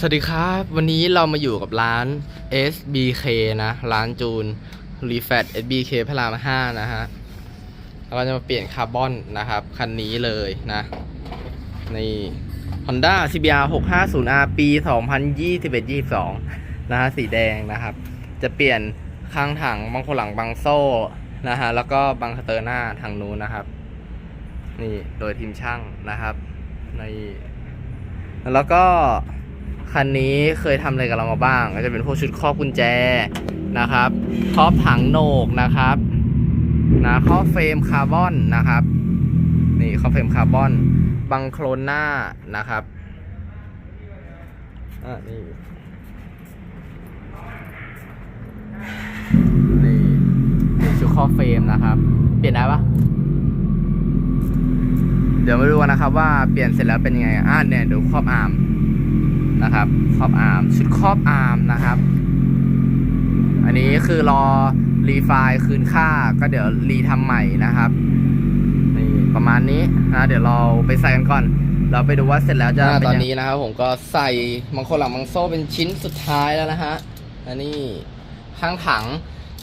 สวัสดีครับ วันนี้เรามาอยู่กับร้าน SBK นะ ร้านจูน r e f a t SBK พระราม5นะฮะเราก็จะมาเปลี่ยนคาร์บอนนะครับ คันนี้เลยนะใน Honda CBR 650R ปี 2021-22 นะฮะสีแดงนะครับ จะเปลี่ยนข้างถังบางคนหลังบางโซ่นะฮะแล้วก็บางสเตอร์หน้าทางนู้นนะครับ นี่โดยทีมช่างนะครับในแล้วก็ คันนี้เคยทำอะไรกับเรามาบ้าง ก็จะเป็นพวกชุดครอบกุญแจนะครับครอบถังโหนกนะครับนะครอบเฟรมคาร์บอนนะครับ นี่ครอบเฟรมคาร์บอน บังโครนหน้านะครับอะนี่นี่นี่ชุดครอบเฟรมนะครับ เปลี่ยนได้ปะเดี๋ยวมาดูกันนะครับว่าเปลี่ยนเสร็จแล้วเป็นยังไงอ่าเนี่ยดูครอบอาร์ม นะครับครอบอาร์มชุดครอบอาร์มนะครับ อันนี้คือรอรีไฟล์คืนค่าก็เดี๋ยวรีทำใหม่นะครับนี่ประมาณนี้นะเดี๋ยวเราไปใส่กันก่อน เราไปดูว่าเสร็จแล้วจะตอนนี้นะครับ ผมก็ใส่บางคนหลังบางโซ่เป็นชิ้นสุดท้ายแล้วนะฮะอันนี้ข้างถัง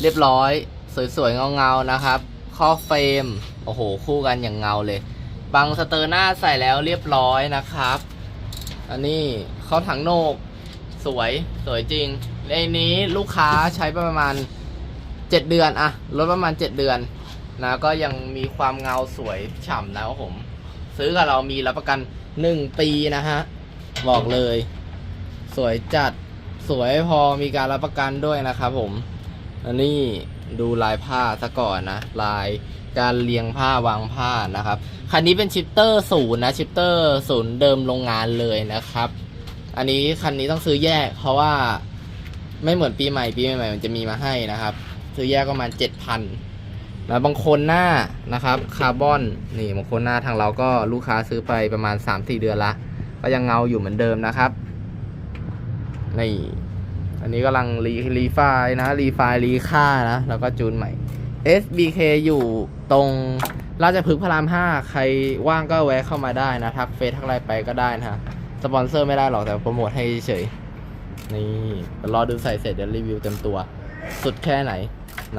เรียบร้อย สวยๆเงาๆนะครับ ข้อเฟรมโอ้โห คู่กันอย่างเงาเลย บังสเตอร์หน้าใส่แล้วเรียบร้อยนะครับ อันนี้เขาถังโนก สวยสวยจริงในนี้ลูกค้าใช้ประมาณ7เดือนอะลดประมาณ7เดือนนะก็ยังมีความเงาสวยฉ่ำนะครับผม ซื้อกับเรามีรับประกัน1ปีนะฮะ บอกเลย สวยจัดสวยพอมีการรับประกันด้วยนะครับผม อันนี้ดูลายผ้าซะก่อนนะ ลาย การเรียงผ้าวางผ้านะครับ คันนี้เป็นชิปเตอร์ศูนย์นะ ชิปเตอร์ศูนย์เดิมโรงงานเลยนะครับ อันนี้คันนี้ต้องซื้อแยก เพราะว่าไม่เหมือนปีใหม่ปีใหม่ๆมันจะมีมาให้นะครับ ซื้อแยกประมาณเจ็ดพันแล้วบางคนหน้านะครับคาร์บอนนี่บางคนหน้าทางเราก็ลูกค้าซื้อไปประมาณ3-4เดือนละ ก็ยังเงาอยู่เหมือนเดิมนะครับนี่อันนี้กำลังรีรีไฟล์นะรีไฟล์รีค่านะแล้วก็จูนใหม่ SBK อยู่ตรงราชพฤกษ์พระราม 5 ใครว่างก็แวะเข้ามาได้นะ ทักเฟซทักอะไรไปก็ได้นะฮะสปอนเซอร์ไม่ได้หรอกแต่โปรโมทให้เฉย นี่รอดูใส่เสร็จเดี๋ยวรีวิวเต็มตัว สุดแค่ไหน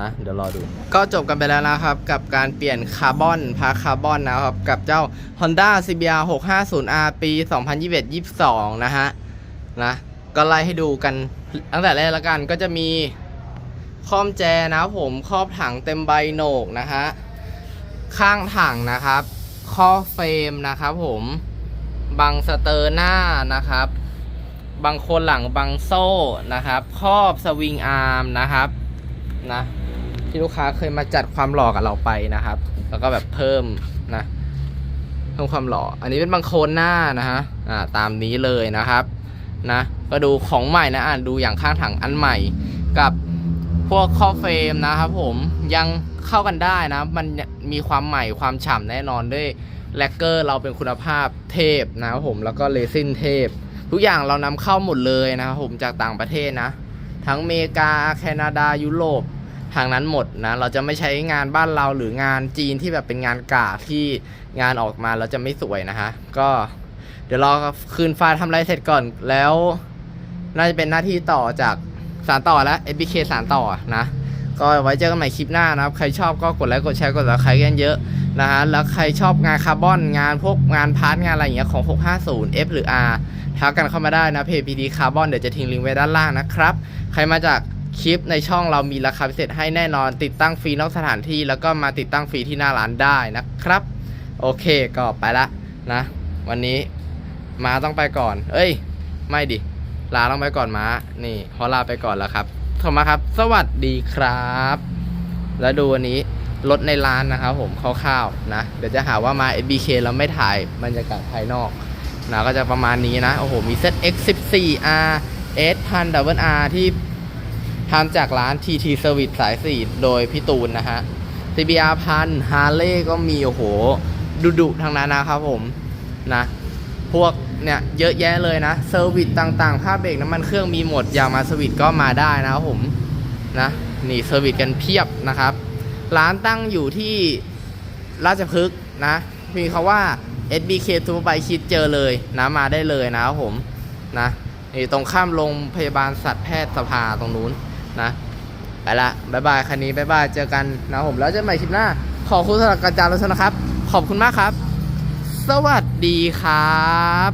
นะเดี๋ยวรอดู ก็จบกันไปแล้วนะครับกับการเปลี่ยนคาร์บอนพาคาร์บอนนะครับ กับเจ้า Honda CBR 650R ปี 2021-22 นะฮะนะก็ไล่ให้ดูกันตั้งแต่แรกล้วกันก็จะมี ครอบแจนะผมครอบถังเต็มใบโหนกนะฮะข้างถังนะครับครอเฟรมนะครับผมบังสเตอร์หน้านะครับ บางคนหลังบังโซ่นะครับ ครอบสวิงอาร์มนะครับนะที่ลูกค้าเคยมาจัดความหล่อกับเราไปนะครับ แล้วก็แบบเพิ่มนะเพิ่มความหล่อ อันนี้เป็นบางโคนหน้านะฮะอ่าตามนี้เลยนะครับนะก็ดูของใหม่นะอ่านดูอย่างข้างถังอันใหม่กับ พวกข้อเฟรมนะครับผมยังเข้ากันได้นะ มันมีความใหม่ความฉ่ำแน่นอนด้วยแลกเกอร์เราเป็นคุณภาพเทพนะครับผมแล้วก็เลซินเทพ ทุกอย่างเรานำเข้าหมดเลยนะครับผมจากต่างประเทศนะ ทั้งเมกาแคนาดายุโรปทางนั้นหมดนะ เราจะไม่ใช้งานบ้านเราหรืองานจีนที่แบบเป็นงานกาที่งานออกมาแล้วจะไม่สวยนะฮะ ก็เดี๋ยวรอคืนไฟล์ทำไรเสร็จก่อนแล้ว น่าจะเป็นหน้าที่ต่อจาก สารต่อแล้ว SBK สารต่อนะ ก็ไว้เจอกันใหม่คลิปหน้านะครับ ใครชอบก็กดไลค์กดแชร์กด subscribe กันเยอะนะฮะ แล้วใครชอบงานคาร์บอนงานพวกงานพาร์ทงานอะไรอย่างเงี้ยของ 650 F หรือ R ทักกันเข้ามาได้นะเพจ PD คาร์บอนเดี๋ยวจะทิ้งลิงก์ไว้ด้านล่างนะครับ ใครมาจากคลิปในช่องเรามีราคาพิเศษให้แน่นอนติดตั้งฟรีนอกสถานที่ แล้วก็มาติดตั้งฟรีที่หน้าร้านได้นะครับ โอเคก็ไปละนะ วันนี้มาต้องไปก่อน เอ้ย ไม่ดิ ลาต้องไปก่อนม้า นี่ขอลาไปก่อนแล้วครับโทรมาครับ สวัสดีครับ แล้วดูวันนี้รถในร้านนะครับผมคร่าวๆนะ เดี๋ยวจะหาว่ามา SBK แล้วไม่ถ่ายบรรยากาศภายนอกนะก็จะประมาณนี้นะ โอ้โห มีเซต X14R S1000R ที่ทำจากร้าน TT Service สาย4โดยพี่ตูนนะฮะ CBR พันฮาร์เลก็มี โอ้โห ดุดุๆทางนั้นนะครับผม นะ พวก เนี่ยเยอะแยะเลยนะเซอร์วิสต่างๆ ภาพเบรกน้ำมันเครื่องมีหมดอยากมาสวิตก็มาได้นะครับผมนะนี่เซอร์วิสกันเพียบนะครับ ร้านตั้งอยู่ที่ราชพฤกษ์นะ มีคาว่า SBK ทูไปคิดเจอเลยนะมาได้เลยนะครับผมนะนี่ตรงข้ามโรงพยาบาลสัตวแพทย์สภาตรงนู้นนะไปละบายบายคันนี้บายบายเจอกันนะครับผมแล้วเจอกันใหม่คลิปหน้า ขอบคุณสำหรับการจารรถนะครับ ขอบคุณมากครับ สวัสดีครับ